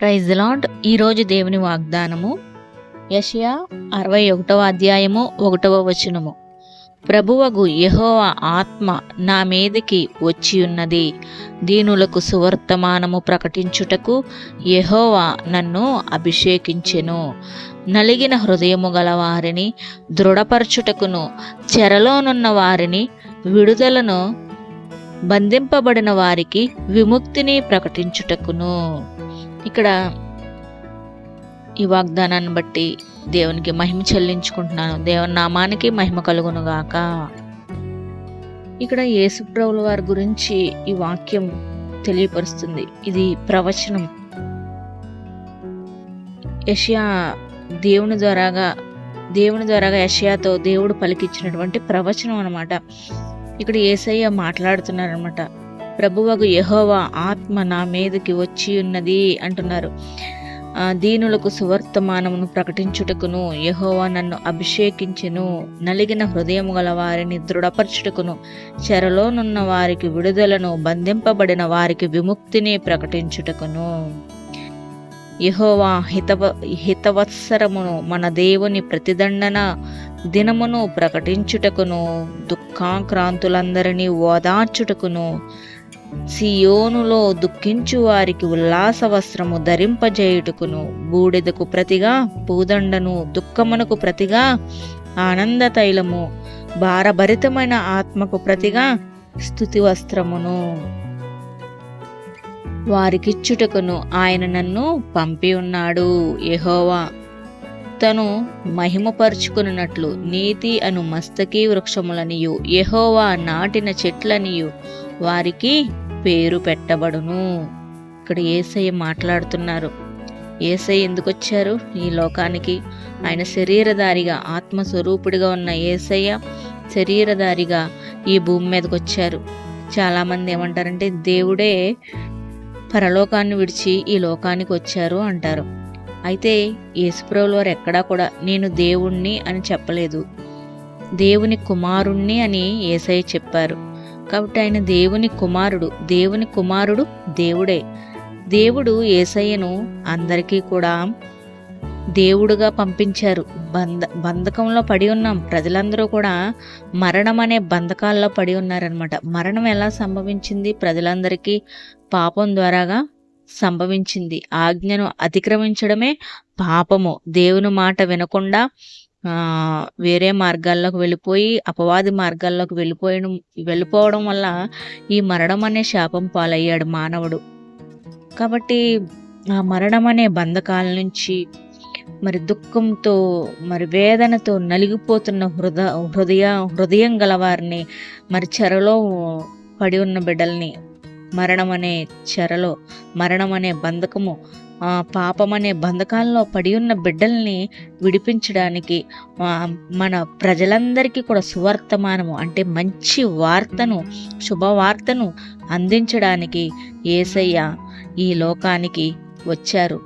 Praise lord ఈరోజు దేవుని వాగ్దానము యషయా అరవై ఒకటవ అధ్యాయము ఒకటవ వచనము. ప్రభువగు యహోవ ఆత్మ నా మీదికి వచ్చి ఉన్నది. దీనులకు సువర్తమానము ప్రకటించుటకు యహోవా నన్ను అభిషేకించెను. నలిగిన హృదయము గల వారిని దృఢపరచుటకును చెరలోనున్న వారిని విడుదలను బంధింపబడిన వారికి విముక్తిని ప్రకటించుటకును. ఇక్కడ ఈ వాగ్దానాన్ని బట్టి దేవునికి మహిమ చెల్లించుకుంటున్నాను. దేవుని నామానికి మహిమ కలుగును గాక ఇక్కడ యేసుప్రభుల వారి గురించి ఈ వాక్యం తెలియపరుస్తుంది. ఇది ప్రవచనం. యషియా దేవుని ద్వారాగా దేవుని ద్వారాగా యషియాతో దేవుడు పలికిచ్చినటువంటి ప్రవచనం అనమాట ఇక్కడ ఏసయ్య మాట్లాడుతున్నారనమాట ప్రభువగు యహోవా ఆత్మ నా మీదకి వచ్చి ఉన్నది అంటున్నారు. దీనులకు సువర్తమానమును ప్రకటించుటకును యహోవా నన్ను అభిషేకించెను నలిగిన హృదయము గల వారిని దృఢపరచుటకును చెరలోనున్న వారికి విడుదలను బంధింపబడిన వారికి విముక్తిని ప్రకటించుటకును. యహోవా హితవ హితవత్సరమును మన దేవుని ప్రతిదండన దినమును ప్రకటించుటకును దుఃఖాక్రాంతులందరినీ ఓదార్చుటకును సియోనులో దుఃఖించు వారికి ఉల్లాస వస్త్రము ధరింపజేయుటకును బూడిదకు ప్రతిగా పూదండను దుఃఖమునకు ప్రతిగా ఆనంద తైలము భారభరితమైన ఆత్మకు ప్రతిగా స్థుతి వస్త్రమును వారికిచ్చుటకును ఆయన నన్ను పంపి ఉన్నాడు యహోవా. తను మహిమపరుచుకున్నట్లు నీతి అను మస్తకీ వృక్షములనియు యహోవా నాటిన చెట్లనియు వారికి పేరు పెట్టబడును. ఇక్కడ ఏసయ్య మాట్లాడుతున్నారు. ఏసయ్య ఎందుకు వచ్చారు ఈ లోకానికి ఆయన శరీరధారిగా ఆత్మస్వరూపుడిగా ఉన్న ఏసయ్య శరీరధారిగా ఈ భూమి మీదకి వచ్చారు చాలామంది ఏమంటారంటే దేవుడే పరలోకాన్ని విడిచి ఈ లోకానికి వచ్చారు అంటారు. అయితే యేసుప్రభుల వారు ఎక్కడా కూడా నేను దేవుణ్ణి అని చెప్పలేదు. దేవుని కుమారుణ్ణి అని ఏసయ్య చెప్పారు. కాబట్టి ఆయన దేవుని కుమారుడు. దేవుని కుమారుడు దేవుడే. దేవుడు ఏసయ్యను అందరికీ కూడా దేవుడుగా పంపించారు. బంధ బంధకంలో పడి ఉన్నాం. ప్రజలందరూ కూడా మరణం అనే బంధకాల్లో పడి ఉన్నారనమాట మరణం ఎలా సంభవించింది? ప్రజలందరికీ పాపం ద్వారాగా సంభవించింది. ఆజ్ఞను అతిక్రమించడమే పాపము. దేవుని మాట వినకుండా వేరే మార్గాల్లోకి వెళ్ళిపోయి అపవాది మార్గాల్లోకి వెళ్ళిపోయడం వెళ్ళిపోవడం వల్ల ఈ మరణం అనే శాపం పాలయ్యాడు మానవుడు. కాబట్టి ఆ మరణం అనే బంధకాల నుంచి మరి దుఃఖంతో మరి వేదనతో నలిగిపోతున్న హృద హృదయ హృదయం గలవారిని మరి చెరలో పడి ఉన్న బిడ్డల్ని మరణం అనే చెరలో మరణం అనే బంధకము ఆ పాపం అనే బంధకాల్లో పడి ఉన్న బిడ్డల్ని విడిపించడానికి మన ప్రజలందరికీ కూడా సువర్తమానము అంటే మంచి వార్తను శుభవార్తను అందించడానికి ఏసయ్య ఈ లోకానికి వచ్చారు.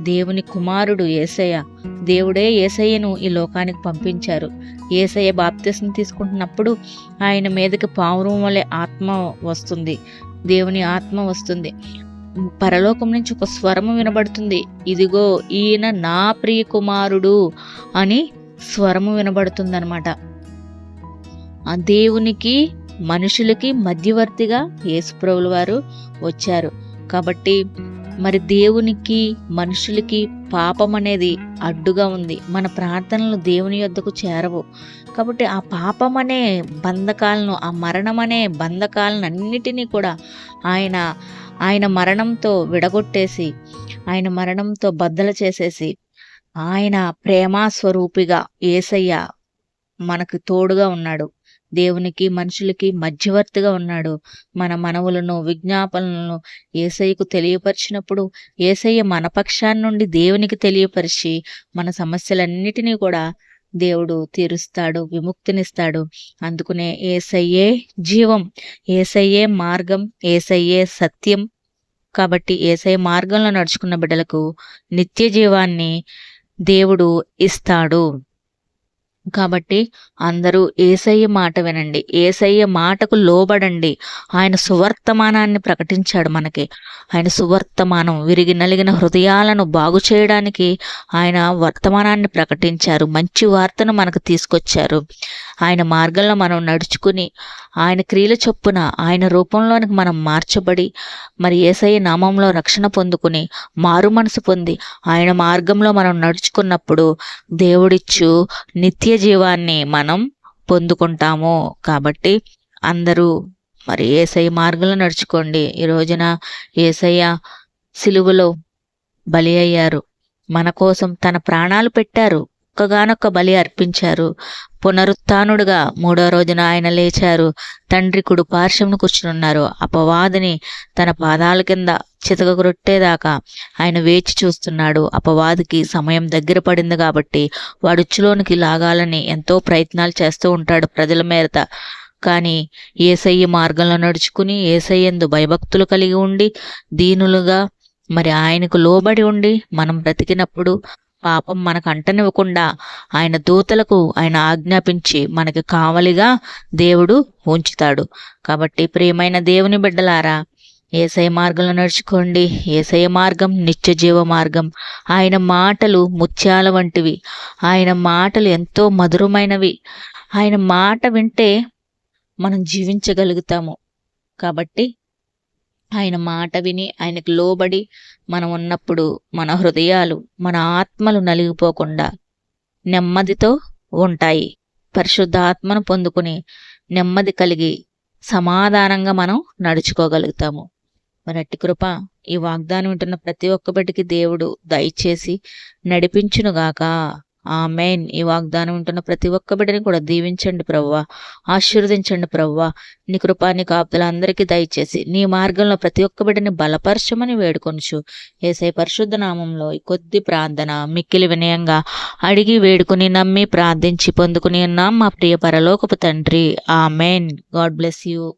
దేవుని కుమారుడు ఏసయ్య దేవుడే ఏసయ్యను ఈ లోకానికి పంపించారు. ఏసయ్య బాప్తిస్ని తీసుకుంటున్నప్పుడు ఆయన మీదకి పావురం వలె ఆత్మ వస్తుంది. దేవుని ఆత్మ వస్తుంది. పరలోకం నుంచి ఒక స్వరము వినబడుతుంది. ఇదిగో ఈయన నా ప్రియ కుమారుడు అని స్వరము వినబడుతుంది అనమాట ఆ దేవునికి మనుషులకి మధ్యవర్తిగా యేసుప్రభుల వారు వచ్చారు. కాబట్టి మరి దేవునికి మనుషులకి పాపం అనేది అడ్డుగా ఉంది. మన ప్రార్థనలు దేవుని యొద్దకు చేరవు. కాబట్టి ఆ పాపం అనే బంధకాలను ఆ మరణం అనే బంధకాలను అన్నిటినీ కూడా ఆయన ఆయన మరణంతో విడగొట్టేసి ఆయన మరణంతో బద్దలు చేసేసి ఆయన ప్రేమాస్వరూపిగా ఏసయ్య మనకు తోడుగా ఉన్నాడు. దేవునికి మనుషులకి మధ్యవర్తిగా ఉన్నాడు. మన మనవులను విజ్ఞాపనలను ఏసయ్యకు తెలియపరిచినప్పుడు ఏసయ్య మన పక్షాన్ని నుండి దేవునికి తెలియపరిచి మన సమస్యలన్నిటినీ కూడా దేవుడు తీరుస్తాడు విముక్తినిస్తాడు. అందుకునే ఏసయ్యే జీవం ఏసయ్యే మార్గం ఏసయ్యే సత్యం. కాబట్టి ఏసై మార్గంలో నడుచుకున్న బిడ్డలకు నిత్య జీవాన్ని దేవుడు ఇస్తాడు. కాబట్టి అందరూ ఏసయ్య మాట వినండి. ఏసయ్య మాటకు లోబడండి. ఆయన సువర్తమానాన్ని ప్రకటించాడు మనకి. ఆయన సువర్తమానం విరిగి నలిగిన హృదయాలను బాగు చేయడానికి ఆయన వర్తమానాన్ని ప్రకటించారు. మంచి వార్తను మనకు తీసుకొచ్చారు. ఆయన మార్గంలో మనం నడుచుకుని ఆయన క్రియల చొప్పున ఆయన రూపంలోనికి మనం మార్చబడి మరి ఏసయ్య నామంలో రక్షణ పొందుకుని మారు మనసు పొంది ఆయన మార్గంలో మనం నడుచుకున్నప్పుడు దేవుడిచ్చు నిత్య జీవాన్ని మనం పొందుకుంటాము. కాబట్టి అందరూ మరి ఏసయ్య మార్గంలో నడుచుకోండి. ఈ రోజున ఏసయ్య సిలువలో బలి అయ్యారు. మన కోసం తన ప్రాణాలు పెట్టారు. ఒక్కగానొక్క బలి అర్పించారు. పునరుత్నుడుగా మూడో రోజున ఆయన లేచారు. తండ్రి కుడు పార్శ్వమును కూర్చునున్నారు. అపవాదిని తన పాదాల కింద చితకగొట్టేదాకా ఆయన వేచి చూస్తున్నాడు. అపవాదికి సమయం దగ్గర పడింది కాబట్టి వాడుచ్చులోనికి లాగాలని ఎంతో ప్రయత్నాలు చేస్తూ ఉంటాడు ప్రజల మేరత కానీ ఏసయ్య మార్గంలో నడుచుకుని ఏసయ్యందు భయభక్తులు కలిగి ఉండి దీనులుగా మరి ఆయనకు లోబడి ఉండి మనం బ్రతికినప్పుడు పాపం మనకు అంటనివ్వకుండా ఆయన దూతలకు ఆయన ఆజ్ఞాపించి మనకి కావలిగా దేవుడు ఉంచుతాడు. కాబట్టి ప్రియమైన దేవుని బిడ్డలారా ఏసయ మార్గంలో నడుచుకోండి. ఏసయ మార్గం నిత్య జీవ మార్గం. ఆయన మాటలు ముత్యాల వంటివి. ఆయన మాటలు ఎంతో మధురమైనవి. ఆయన మాట వింటే మనం జీవించగలుగుతాము. కాబట్టి ఆయన మాట విని ఆయనకు లోబడి మనం ఉన్నప్పుడు మన హృదయాలు మన ఆత్మలు నలిగిపోకుండా నెమ్మదితో ఉంటాయి. పరిశుద్ధ ఆత్మను పొందుకుని నెమ్మది కలిగి సమాధానంగా మనం నడుచుకోగలుగుతాము. మరట్టి కృప ఈ వాగ్దానం వింటున్న ప్రతి ఒక్క బిడ్డకి దేవుడు దయచేసి నడిపించునుగాక. ఆ మెయిన్ ఈ వాగ్దానం వింటున్న ప్రతి ఒక్క బిడ్డని కూడా దీవించండి ప్రవ్వా. ఆశీర్వదించండి ప్రవ్వా. నీ కృపా నీ కాపులందరికీ దయచేసి నీ మార్గంలో ప్రతి ఒక్క బిడ్డని బలపరచమని వేడుకొనుచు. ఏసై పరిశుద్ధ నామంలో ఈ కొద్ది ప్రార్థన మిక్కిలి వినయంగా అడిగి వేడుకుని నమ్మి ప్రార్థించి పొందుకుని ఉన్నాం మా ప్రియ పరలోకపు తండ్రి. ఆ మెయిన్ గాడ్ బ్లెస్ యూ.